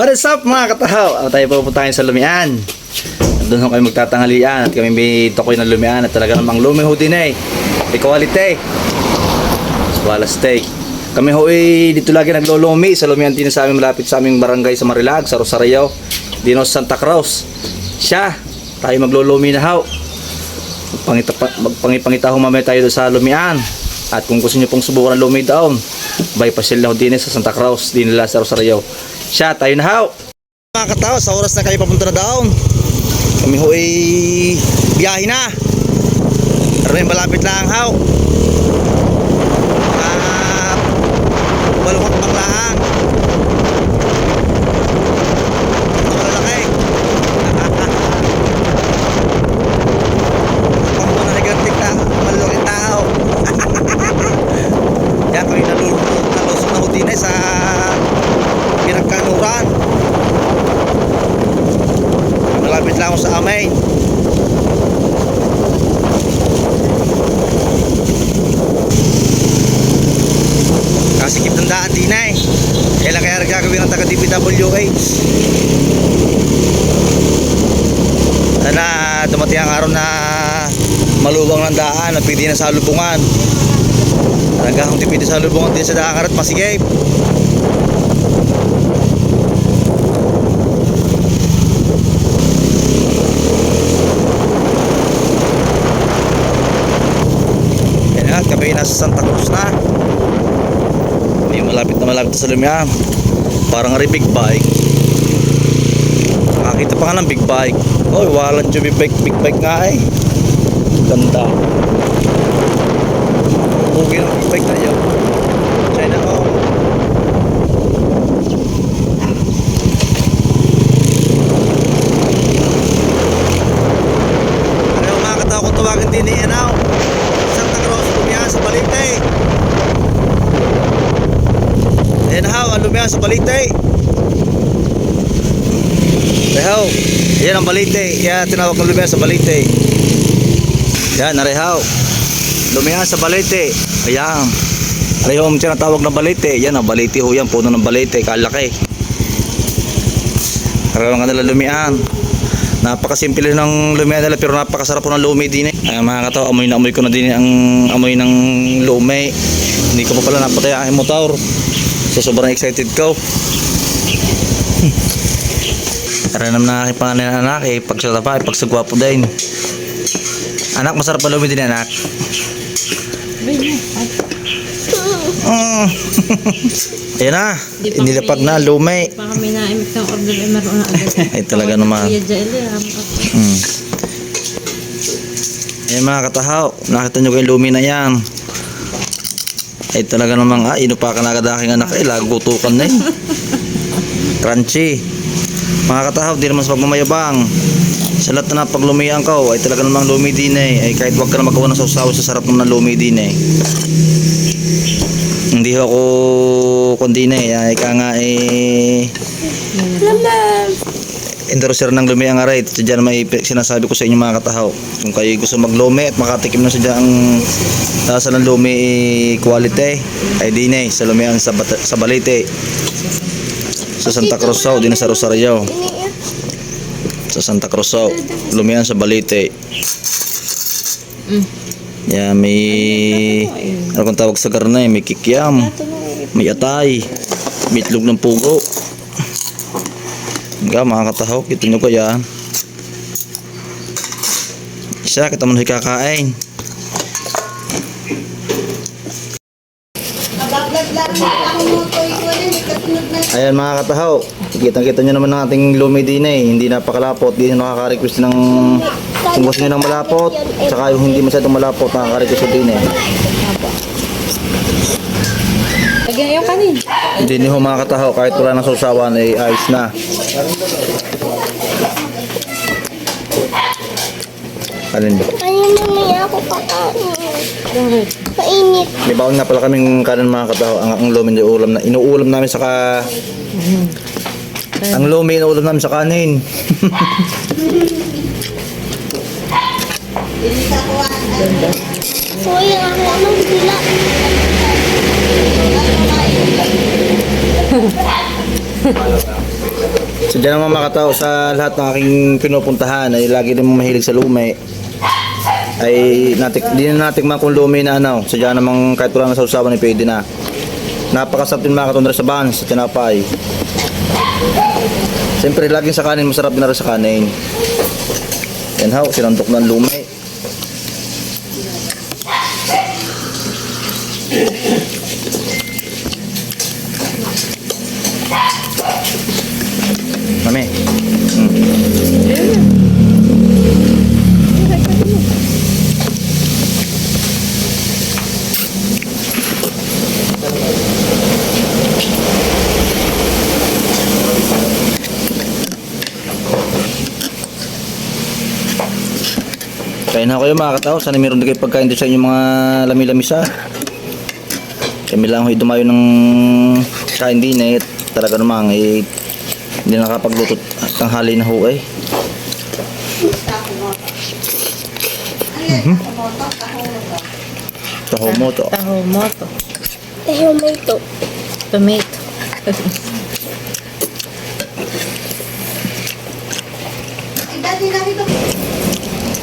What is up mga katahaw? Ako tayo pupuntahin sa Lumian. Doon kayo magtatanghalian at kami may tokoy ng Lumian at talaga namang lumi ho din eh. May quality. Wala steak. Kami ho eh, dito lagi naglulumi sa Lumian din sa aming malapit sa aming barangay sa Marilag, sa Rosario. Dino sa Santa Cruz. Siya, tayo maglulumi na ho. Magpangipangita ho mamaya tayo sa Lumian. At kung gusto niyo pong subukan ng lumi doon, bypass lang ho din sa Santa Cruz, din nila sa Rosario. Siya, tayo na ho. Mga katao, sa oras na kayo papunta na doon. Kami ho ay biyahe na. Pero may malapit lang haw. At balukot pang lang. Ito malalaki. Pang mga negantik na malalaking tao. Yan kami nalulunod, nalusog na ho din eh sa pinagkanuran. Malapit lang ako sa amin. Kasikip ng daan din eh. Kailan kaya gagawin ng taga DPWH? Sana dumating ang araw na malubang ng daan at pwede na sa lubungan. Talagang hindi pwede sa lubungan din sa daan at masigip. Yan nga, kami nasa Santa Cruz na. May malapit na malapit sa Lumiang. Parang rin big bike. Nakakita pa nga ng big bike. Oy, walang yung big bike, big bike nga eh. Ganda. Pugi ng big bike na yun. China oh. Ano mga katao kung tawagin din ni Enaw? Santa Cruz, Lumiang sa Balite. Haw, ang lumiyan sa balite. Rehaw, yan ang balite. Yan tinawag ng lumiyan sa balite. Yan, narehaw. Lumiyan sa balite. Ayan. Arehaw ang tinatawag ng balite. Yan ang balite ho yan, puno ng balite. Kalaki. Karoon ka nila lumiyan. Napakasimple ng lumiyan nila pero napakasarap ng lumi din eh. Ay, mga kataw, amoy na amoy ko na din ang amoy ng lumi. Hindi ko pa pala napatay ang motor. So sobrang excited ko. Karanam na aking pangalan ng anak eh. Pag sa tapa, eh, pag sa gwapo din. Anak, masarap pa lumi din anak. Mm. Ayan na, Di pa inilapag kami- na, lumi. Baka may naimik ng order ay meron na agad. Ay, talaga naman. Kuya Jael, Mm. Ayan mga katahaw, nakita nyo kayong lumi na yan. Ay talaga namang, ah, inupakan agad aking anak, eh, lagutukan na eh. Crunchy. Mga katahaw, di naman sa pagmamayabang. Sa lahat na napaglumian ko, ay talaga namang lumi din eh. Ay kahit wag ka na magawa ng sausaw, sa sarap naman ng lumi din eh. Hindi ako kundi na eh. Ay ka nga eh. Endorser ng lumi ang aray. At dyan may sinasabi ko sa inyo mga katahaw. Kung kayo gusto maglumi at makatikim na sa dyan ang tasa ng lumi eh, quality, ay di na eh, sa lumian sa, Bata- sa Balite. Sa Santa Cruz South, din sa Rosario. Sa Santa Cruz South, lumian sa Balite. Yeah, may ano kung tawag sa karne, may kikiam, may atay, may itlog ng pugo. Nga mga katahaw, kita nyo ko yan. Isa, kita mo kakain. Ayan mga katahaw, kita kita nyo naman ang ating lumi eh. Hindi napakalapot, hindi nakaka-request ng kung gusto nyo ng malapot. Saka yung hindi masyadong malapot, nakaka-request din eh. Yung kanin. Hindi niyo mga katahaw, kahit wala ng sausawan ay ayos na. Alin ba? Ayun mamaya ako kakain. Bakit? Mainit. May baon nga pala kaming kanan mga katahaw. Ang, ang lumi na ulam na. Inuulam namin sa ka... Ang lumi inuulam namin sa kanin. So, yung ako anong bila. So dyan naman mga katao sa lahat ng aking pinupuntahan ay lagi din mahilig sa lume. Ay natik, di na natikman kung lume na ano. So dyan namang kahit wala na sa usapan ay pwede na. Napakasarap din katao sa bans, sa tinapay. Siyempre laging sa kanin, masarap din na rin sa kanin. Yan ho, sinandok ng lume. Mami. Hmm. Kain na kayo mga katao. Sana meron din kayo pagkain din sa inyong mga lami-lamisa. Kami lang ho dumayo ng kain din eh. Talaga namang eh, hindi nakapagluto at tanghali na ho eh. Mhm. Taho mo to. Taho mo to. Tayo may ito. Tomato.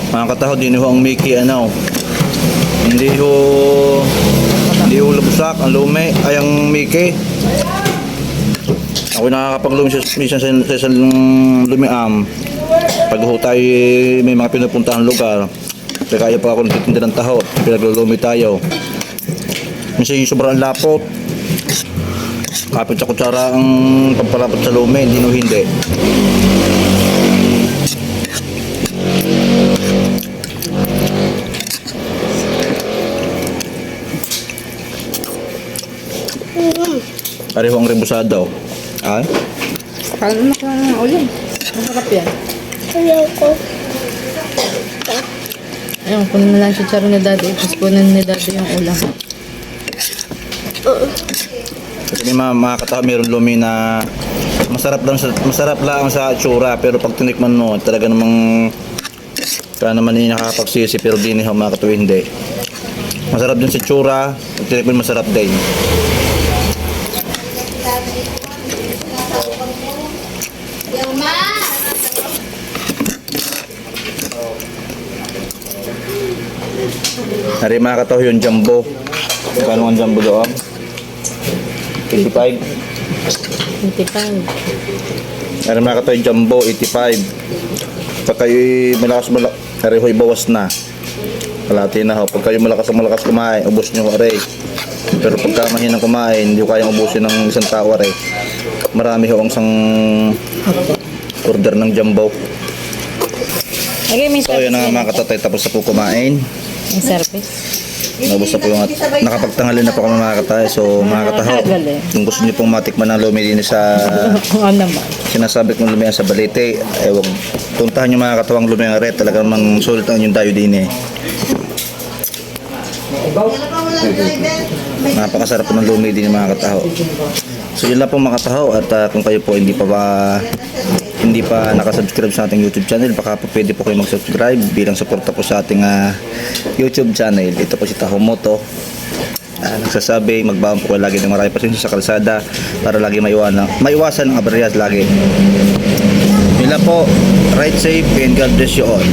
Mga kataho, din ho ang Mickey ano. Hindi ho hindi ho labusak ang lume ay ang Mickey. Ako nakakapaglumi sa minsan sa, sa lumiam. Pag ho tayo eh, may mga pinupuntahan lugar, kaya pa ako nagtitinda ng taho, pinaglulumi tayo. Minsan yung sobrang lapot. Kapit sa kutsara ang pampalapot sa lume, hindi no hindi. Pareho ang rebusado. Ay? Kain mo ka ng ulam. Masarap yan. Ayaw ko. Ayun, kunin na lang si Charo ni Daddy. Tapos kunin ni Daddy yung ulam. Kasi may mga, mga katao meron lumi na masarap lang sa masarap lang sa tsura pero pag tinikman mo talaga namang kaya naman hindi nakakapagsisi pero di niya mga katao hindi. Masarap din sa tsura, pag tinikman masarap din. Hari mga katao yung jumbo. Kano ang jumbo doon? 85. 25. Meron mga katoy jumbo, 85. Pag kayo malakas malakas, aray ho'y bawas na. Kalati na ho. Pag kayo malakas ang malakas kumain, ubos nyo aray. Pero pagka mahinang kumain, hindi ko kayang ubusin ng isang tao aray. Marami ho ang isang order ng jumbo. Okay, may So yun na nga mga katatay, tapos na po kumain. May service. Nabos na po yung at nakapagtanghali na po kami mga katay. So mga kataho, kung gusto niyo pong matikman ng lumi din sa Oo naman. sinasabi kong lumiyan sa balete, eh wag puntahan yung mga katawang lumiyan red, talaga namang sulit ang yung dayo din eh. Napakasarap po ng lumi din mga kataho. So yun lang po mga kataho at ah, kung kayo po hindi pa ba hindi pa nakasubscribe sa ating YouTube channel, baka po pwede po kayo mag-subscribe bilang suporta po sa ating ah, YouTube channel. Ito po si Taho Moto. Ah, nagsasabi, magbaon po lagi ng marami pasensya sa kalsada para lagi maiwasan, maiwasan ang aberya lagi. Yun lang po. Ride safe and God bless you all.